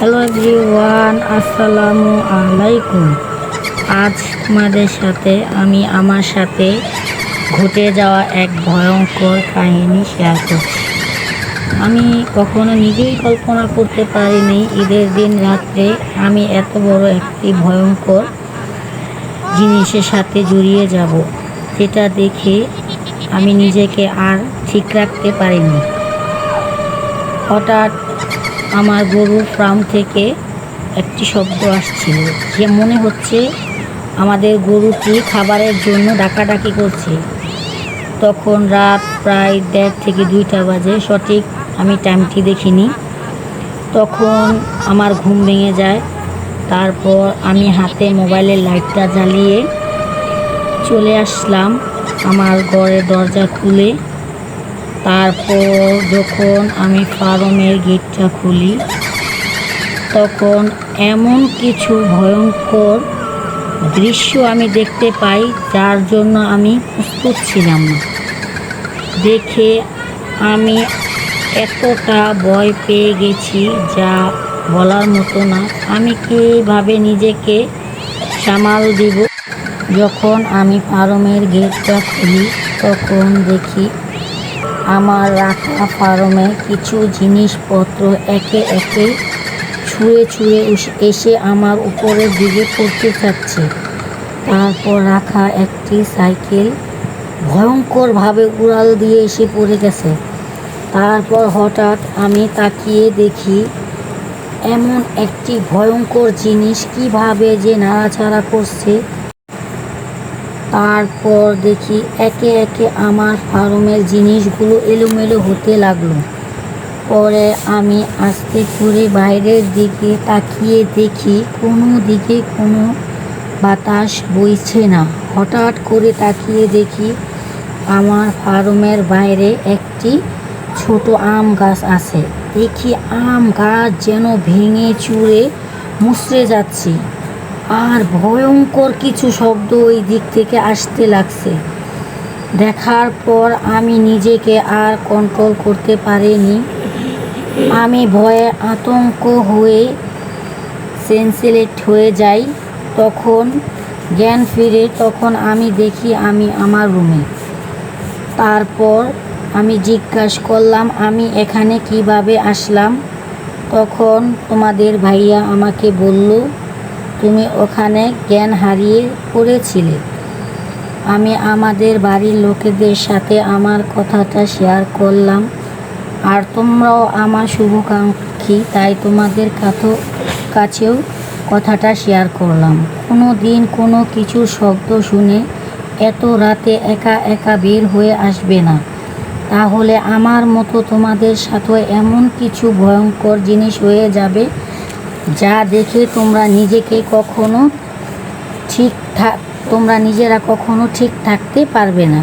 Hello everyone আসসালামু আলাইকুম আজ তোমাদের সাথে আমি আমার সাথে ঘটে যাওয়া এক ভয়ঙ্কর কাহিনী শেয়ার করছি। আমি কখনো নিজেই কল্পনা করতে পারিনি ঈদের দিন রাত্রে আমি এত বড় একটি ভয়ঙ্কর জিনিসের সাথে জড়িয়ে যাব, যেটা দেখে আমি নিজেকে আর ঠিক রাখতে পারিনি। হঠাৎ আমার গরুর ফার্ম থেকে একটি শব্দ আসছিল যে মনে হচ্ছে আমাদের গরুটি খাবারের জন্য ডাকাডাকি করছে। তখন রাত প্রায় দেড় থেকে দুইটা বাজে, সঠিক আমি টাইমটি দেখিনি। তখন আমার ঘুম ভেঙে যায়। তারপর আমি হাতে মোবাইলের লাইটটা জ্বালিয়ে চলে আসলাম আমার ঘরের দরজা খুলে। তারপর যখন আমি ফার্মের গেটটা খুলি, তখন এমন কিছু ভয়ঙ্কর দৃশ্য আমি দেখতে পাই, যার জন্য আমি প্রস্তুত ছিলাম না। দেখে আমি এতটা ভয় পেয়ে গেছি যা বলার মতো না। আমি কীভাবে নিজেকে সামাল দিব? যখন আমি ফার্মের গেটটা খুলি, তখন দেখি আমার রাখা ফার্মে কিছু জিনিসপত্র একে একে ছুঁড়ে উস- এসে আমার উপরের দিকে পড়তে চাচ্ছে তারপর রাখা একটি সাইকেল ভয়ঙ্করভাবে উড়াল দিয়ে এসে পড়ে গেছে। তারপর হঠাৎ আমি তাকিয়ে দেখি, এমন একটি ভয়ঙ্কর জিনিস কীভাবে যে নাড়াচাড়া করছে তারপর দেখি একে একে আমার ফার্মের জিনিসগুলো এলোমেলো হতে লাগল। পরে আমি আস্তে করে বাইরের দিকে তাকিয়ে দেখি কোনো দিকে কোনো বাতাস বইছে না। হঠাৎ করে তাকিয়ে দেখি আমার ফার্মের বাইরে একটি ছোট আম গাছ আছে। দেখি আম গাছ যেন ভেঙে চুরে মুচড়ে যাচ্ছে। আর ভয়ঙ্কর কিছু শব্দ ওই দিক থেকে আসতে লাগছে। দেখার পর আমি নিজেকে আর কন্ট্রোল করতে পারিনি। আমি ভয়ে আতঙ্ক হয়ে সেন্সিলেট হয়ে যাই। তখন জ্ঞান ফিরে, তখন আমি দেখি আমি আমার রুমে তারপর আমি জিজ্ঞাসা করলাম, আমি এখানে কীভাবে আসলাম? তখন তোমাদের ভাইয়া আমাকে বলল তুমি ওখানে জ্ঞান হারিয়ে পড়েছিলে। আমি আমাদের বাড়ির লোকেদের সাথে আমার কথাটা শেয়ার করলাম। আর তোমরাও আমার শুভকাঙ্ক্ষী, তাই তোমাদের কাছেও কথাটা শেয়ার করলাম। কোনো দিন কোনো কিছু শব্দ শুনে এত রাতে একা একা বের হয়ে আসবে না। তাহলে আমার মতো তোমাদের সাথে এমন কিছু ভয়ঙ্কর জিনিস হয়ে যাবে যা দেখে তোমরা নিজেকে কখনো ঠিক থাক তোমরা নিজেরা কখনো ঠিক থাকতে পারবে না।